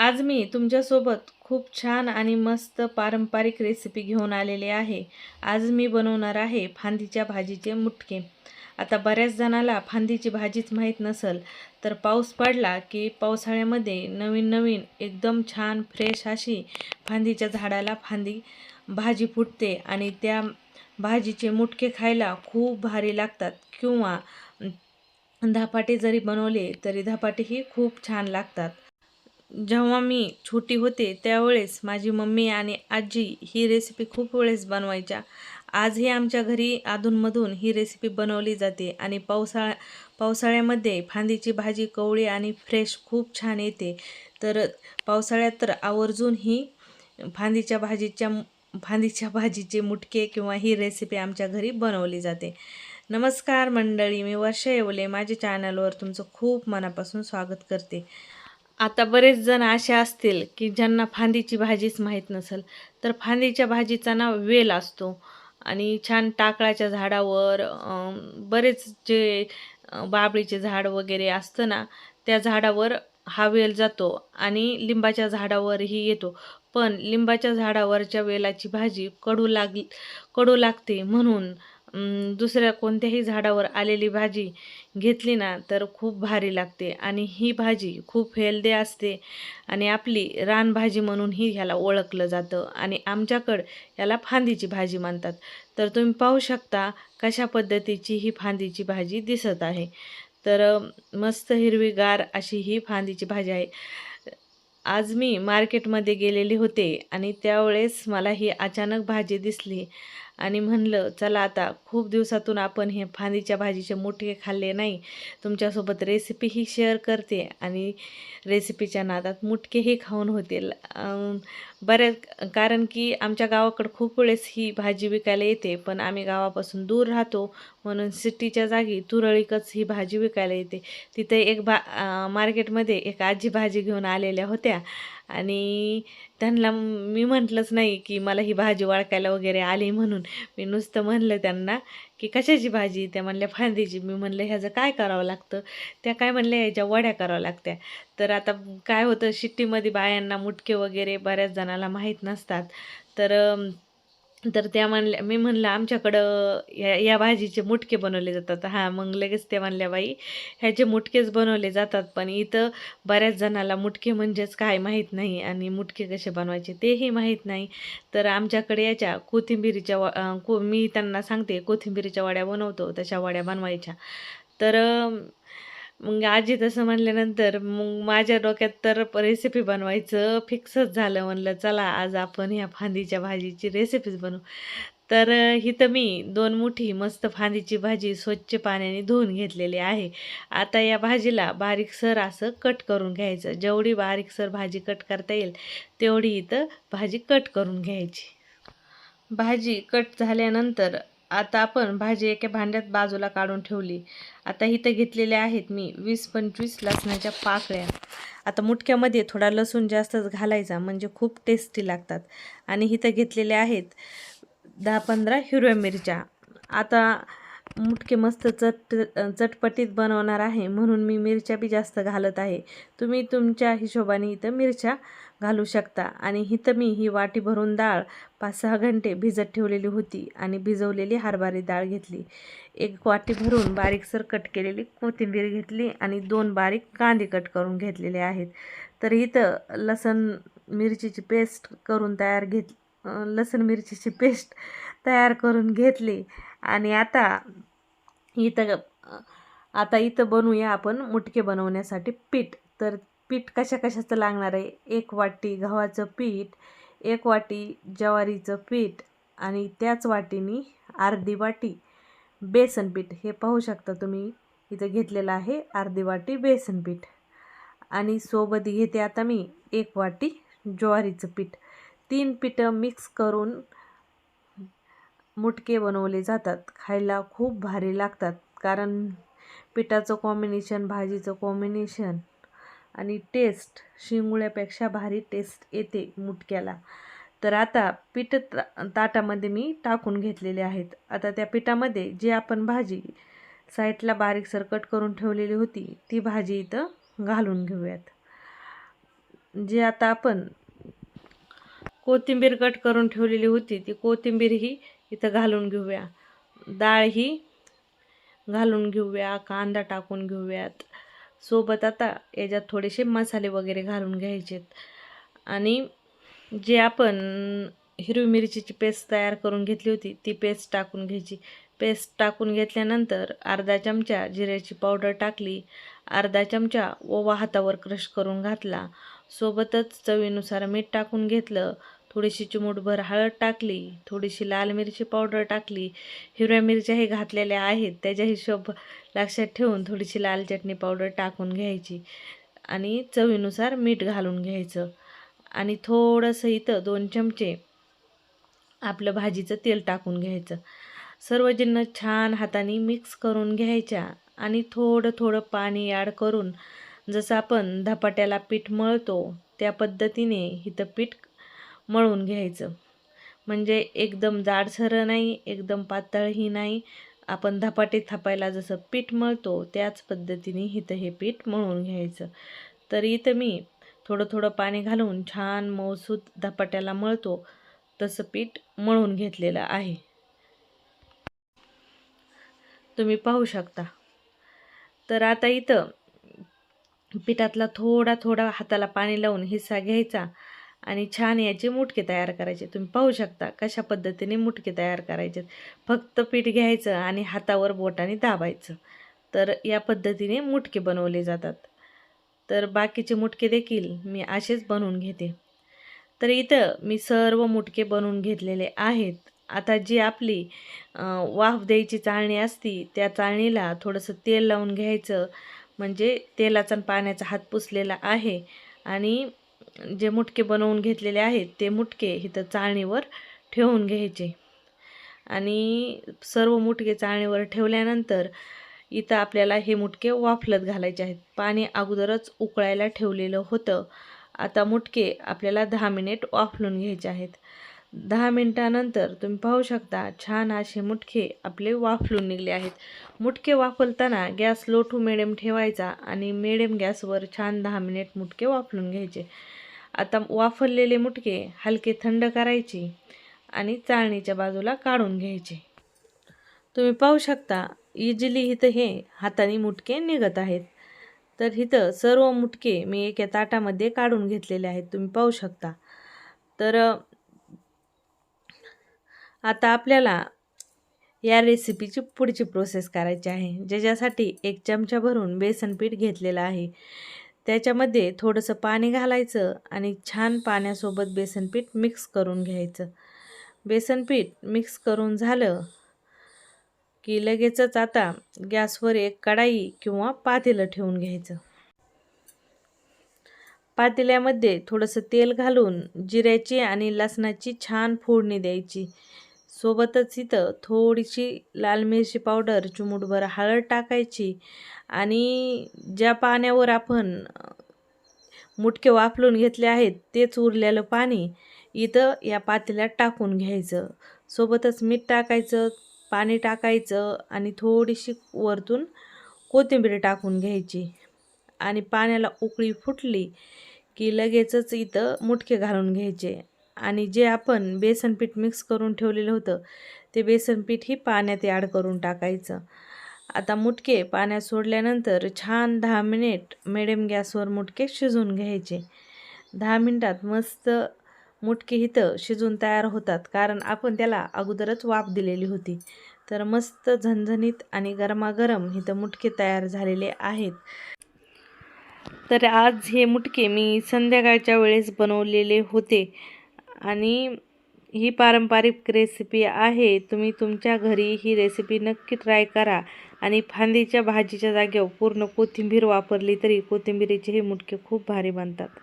आज मी तुमच्यासोबत खूप छान आणि मस्त पारंपरिक रेसिपी घेऊन आलेले आहे. आज मी बनवणार आहे फांदीच्या भाजीचे मुटके. आता बऱ्याच जणाला फांदीची भाजीच माहीत नसेल तर पाऊस पडला की पावसाळ्यामध्ये नवीन नवीन एकदम छान फ्रेश अशी फांदीच्या झाडाला फांदी भाजी फुटते आणि त्या भाजीचे मुटके खायला खूप भारी लागतात किंवा धापाटे जरी बनवले तरी धापाटेही खूप छान लागतात. जेव्हा मी छोटी होते त्यावेळेस माझी मम्मी आणि आजी ही रेसिपी खूप वेळेस बनवायच्या. आजही आमच्या घरी अधूनमधून ही रेसिपी बनवली जाते आणि पावसाळा पावसाळ्यामध्ये फांदीची भाजी कवळी आणि फ्रेश खूप छान येते. तर पावसाळ्यात तर आवर्जून ही फांदीच्या भाजीच्या फांदीच्या भाजीचे मुटके किंवा ही रेसिपी आमच्या घरी बनवली जाते. नमस्कार मंडळी मी वर्षा येवले. माझ्या चॅनलवर तुमचं खूप मनापासून स्वागत करते. आता बरेच जण असे असतील की ज्यांना फांदीची भाजीच माहीत नसेल तर फांदीच्या भाजीचा ना वेल असतो आणि छान टाकळाच्या झाडावर बरेच जे बाबळीचे झाड वगैरे असतं ना त्या झाडावर हा वेल जातो आणि लिंबाच्या झाडावरही येतो. पण लिंबाच्या झाडावरच्या वेलाची भाजी कडू लाग कडू लागते म्हणून दुसऱ्या कोणत्याही झाडावर आलेली भाजी घेतली ना तर खूप भारी लागते. आणि ही भाजी खूप हेल्दी असते. आणि आपली रानभाजी म्हणूनही ह्याला ओळखलं जातं. आणि आमच्याकडं याला फांदीची भाजी म्हणतात. तर तुम्ही पाहू शकता कशा पद्धतीची ही फांदीची भाजी दिसत आहे. तर मस्त हिरवीगार अशी ही फांदीची भाजी आहे. आज मी मार्केटमध्ये गेलेले होते आणि त्यावेळेस मला ही अचानक भाजी दिसली. आणि म्हणलं चला आता खूप दिवसातून आपण हे फांदीच्या भाजीचे मुटके खाल्ले नाही. तुमच्यासोबत रेसिपीही शेअर करते आणि रेसिपीच्या नादात मुटकेही खाऊन होतील. बऱ्याच कारण की आमच्या गावाकडं खूप वेळेस ही भाजी विकायला येते पण आम्ही गावापासून दूर राहतो म्हणून सिटीच्या जागी तुरळीकच ही भाजी विकायला येते. तिथे एक भा मार्केटमध्ये एक आजी भाजी घेऊन आलेल्या होत्या आणि त्यांना मी म्हटलंच नाही की मला ही भाजी वाळकायला वगैरे आली म्हणून. मी नुसतं म्हणलं त्यांना की कशाची भाजी त्या म्हणल्या फांदीची. मी म्हणलं ह्याचं काय करावं लागतं? त्या काय म्हणल्या ह्याच्या वड्या कराव्या लागत्या. तर आता काय होतं शिट्टीमध्ये बायांना मुटके वगैरे बऱ्याच जणाला माहीत नसतात. तर तर त्या म्हणल्या मी म्हणलं आमच्याकडं या या भाजीचे मुटके बनवले जातात. हां मग लगेच त्या म्हणल्या बाई ह्याचे मुटकेच बनवले जातात पण इथं बऱ्याच जणाला मुटके म्हणजेच काय माहीत नाही आणि मुटके कसे बनवायचे तेही माहीत नाही. तर आमच्याकडे याच्या कोथिंबिरीच्या वा को मी त्यांना सांगते कोथिंबिरीच्या वड्या बनवतो तशा वड्या बनवायच्या. तर मग आजी तसं म्हणल्यानंतर मग माझ्या डोक्यात तर रेसिपी बनवायचं फिक्सच झालं. म्हणलं चला आज आपण ह्या फांदीच्या भाजीची रेसिपीच बनवू. तर हिथं इथं मी दोन मुठी मस्त फांदीची भाजी स्वच्छ पाण्याने धुवून घेतलेली आहे. आता या भाजीला बारीकसर असं कट करून घ्यायचं. जेवढी बारीकसर भाजी कट करता येईल तेवढी इथं भाजी कट करून घ्यायची. भाजी कट झाल्यानंतर आता आपण भाजी एका भांड्यात बाजूला काढून ठेवली. आता इथं घेतलेल्या आहेत मी वीस पंचवीस लसणाच्या पाकळ्या. आता मुटक्यामध्ये थोडा लसूण जास्तच घालायचा म्हणजे खूप टेस्टी लागतात. आणि इथं घेतलेल्या आहेत दहा पंधरा हिरव्या मिरच्या. आता मुटके मस्त चट चटपटीत बनवणार आहे म्हणून मी मिरच्या बी जास्त घालत आहे. तुम्ही तुमच्या हिशोबाने इथं मिरच्या घालू शकता. आणि इथं मी ही वाटी भरून डाळ पाच सहा घंटे भिजत ठेवलेली होती आणि भिजवलेली हरभरी डाळ घेतली. एक वाटी भरून बारीकसर कट केलेली कोथिंबीर घेतली आणि दोन बारीक कांदे कट करून घेतलेले आहेत. तर इथं लसण मिरचीची पेस्ट करून तयार घेत लसण मिरचीची पेस्ट तयार करून घेतली. आणि आता इथं आता इथं बनवूया आपण मुटके बनवण्यासाठी पीठ. तर पीठ कशा कशाचं लागणार आहे? एक वाटी गव्हाचं पीठ एक वाटी ज्वारीचं पीठ आणि त्याच वाटीनी अर्धी वाटी बेसन पीठ. हे पाहू शकता तुम्ही इथं घेतलेलं आहे अर्धी वाटी बेसन पीठ. आणि सोबत घेते आता मी एक वाटी ज्वारीचं पीठ. तीन पिठं मिक्स करून मुटके बनवले जातात. खायला खूप भारी लागतात कारण पिठाचं कॉम्बिनेशन भाजीचं कॉम्बिनेशन आणि टेस्ट शिंगुळ्यापेक्षा भारी टेस्ट येते मुटक्याला. तर आता पीठ ता- ताटामध्ये मी टाकून घेतलेले आहेत. आता त्या पिठामध्ये जी आपण भाजी साईडला बारीकसर कट करून ठेवलेली होती ती भाजी इथं घालून घेऊयात. जे आता आपण कोथिंबीर कट करून ठेवलेली होती ती कोथिंबीर ही इथं घालून घेऊया. डाळ ही घालून घेऊया कांदा टाकून घेऊयात. सोबत आता याच्यात थोडेसे मसाले वगैरे घालून घ्यायचेत. आणि जे आपण हिरवी मिरचीची पेस्ट तयार करून घेतली होती ती पेस्ट टाकून घ्यायची. पेस्ट टाकून घेतल्यानंतर अर्धा चमचा जिऱ्याची पावडर टाकली अर्धा चमचा ओवा हातावर क्रश करून घातला. सोबतच चवीनुसार मीठ टाकून घेतलं थोडीशी चिमूटभर हळद टाकली थोडीशी लाल मिरची पावडर टाकली हिरव्या मिरच्याही घातलेल्या आहेत त्याच्या हिशोब लक्षात ठेवून थोडीशी लाल चटणी पावडर टाकून घ्यायची आणि चवीनुसार मीठ घालून घ्यायचं. आणि थोडंसं इथं दोन चमचे आपलं भाजीचं तेल टाकून घ्यायचं. सर्व छान हाताने मिक्स करून घ्यायच्या आणि थोडं थोडं पाणी ॲड करून जसं आपण धपाट्याला पीठ मळतो त्या पद्धतीने इथं पीठ मळून घ्यायचं. म्हणजे एकदम जाडसर नाही एकदम पातळही नाही. आपण धपाटे थापायला जसं पीठ मळतो त्याच पद्धतीने इथं हे पीठ मळून घ्यायचं. तर इथं मी थोडं थोडं पाणी घालून छान मऊसूत धपाट्याला मळतो तसं पीठ मळून घेतलेलं आहे. तुम्ही पाहू शकता. तर आता इथं पिठातला थोडा थोडा हाताला पाणी लावून हिस्सा घ्यायचा. आणि छान याचे मुटके तयार करायचे. तुम्ही पाहू शकता कशा पद्धतीने मुटके तयार करायचे फक्त पीठ घ्यायचं आणि हातावर बोटाने दाबायचं. तर या पद्धतीने मुटके बनवले जातात. तर बाकीचे मुटके देखील मी असेच बनवून घेते. तर इथं मी सर्व मुटके बनवून घेतलेले आहेत. आता जी आपली वाफ द्यायची चाळणी असती त्या चाळणीला थोडंसं तेल लावून घ्यायचं. म्हणजे तेलाचा आणि पाण्याचा हात पुसलेला आहे. आणि जे मुटके बनवून घेतलेले आहेत ते मुटके इथं चाळणीवर ठेवून घ्यायचे. आणि सर्व मुटके चाळणीवर ठेवल्यानंतर इथं आपल्याला हे मुटके वाफलत घालायचे आहेत. पाणी अगोदरच उकळायला ठेवलेलं होतं. आता मुटके आपल्याला दहा मिनिट वाफलून घ्यायचे आहेत. दहा मिनटानंतर तुम्ही पाहू शकता छान असे मुटके आपले वाफलून निघले आहेत. मुटके वाफलताना गॅस लो टू मिडियम ठेवायचा आणि मिडियम गॅसवर छान दहा मिनिट मुटके वाफलून घ्यायचे. आता वाफरलेले मुटके हलके थंड करायचे आणि चाळणीच्या बाजूला काढून घ्यायचे. तुम्ही पाहू शकता इजिली इथं हे हाताने मुटके निघत आहेत. तर इथं सर्व मुटके मी एका ताटामध्ये काढून घेतलेले आहेत. तुम्ही पाहू शकता. तर आता आपल्याला या रेसिपीची पुढची प्रोसेस करायची आहे. ज्याच्यासाठी एक चमचा भरून बेसन पीठ घेतलेलं आहे. त्याच्यामध्ये थोडंसं पाणी घालायचं आणि छान पाण्यासोबत बेसन पीठ मिक्स करून घ्यायचं. बेसन पीठ मिक्स करून झालं की लगेचच आता गॅसवर एक कढाई किंवा पातेलं ठेवून घ्यायचं. पातेल्यामध्ये थोडंसं तेल घालून जिऱ्याची आणि लसणाची छान फोडणी द्यायची. सोबतच इथं थोडीशी लाल मिरची पावडर चिमूटभर हळद टाकायची आणि ज्या पाण्यावर आपण मुटके वाफलून घेतले आहेत तेच उरलेलं पाणी इथं या पातेल्यात टाकून घ्यायचं. सोबतच मीठ टाकायचं पाणी टाकायचं आणि थोडीशी वरतून कोथिंबीर टाकून घ्यायची. आणि पाण्याला उकळी फुटली की लगेचच इथं मुटके घालून घ्यायचे. आणि जे आपण बेसन पीठ मिक्स करून ठेवलेलं होतं ते बेसन ही पाण्यात ॲड करून टाकायचं. आता मुटके पाण्यात सोडल्यानंतर छान दहा मिनिट मिडियम गॅसवर मुटके शिजवून घ्यायचे. दहा मिनटात मस्त मुटके इथं शिजून तयार होतात कारण आपण त्याला अगोदरच वाफ दिलेली होती. तर मस्त झणझणीत आणि गरमागरम इथं मुटके तयार झालेले आहेत. तर आज हे मुटके मी संध्याकाळच्या वेळेस बनवलेले होते. आणि ही पारंपरिक रेसिपी आहे. तुम्ही तुमच्या घरी ही रेसिपी नक्की ट्राय करा. आणि फांदीच्या भाजीच्या जागेवर पूर्ण कोथिंबीर वापरली तरी कोथिंबीरीचे हे मुटके खूप भारी बनतात.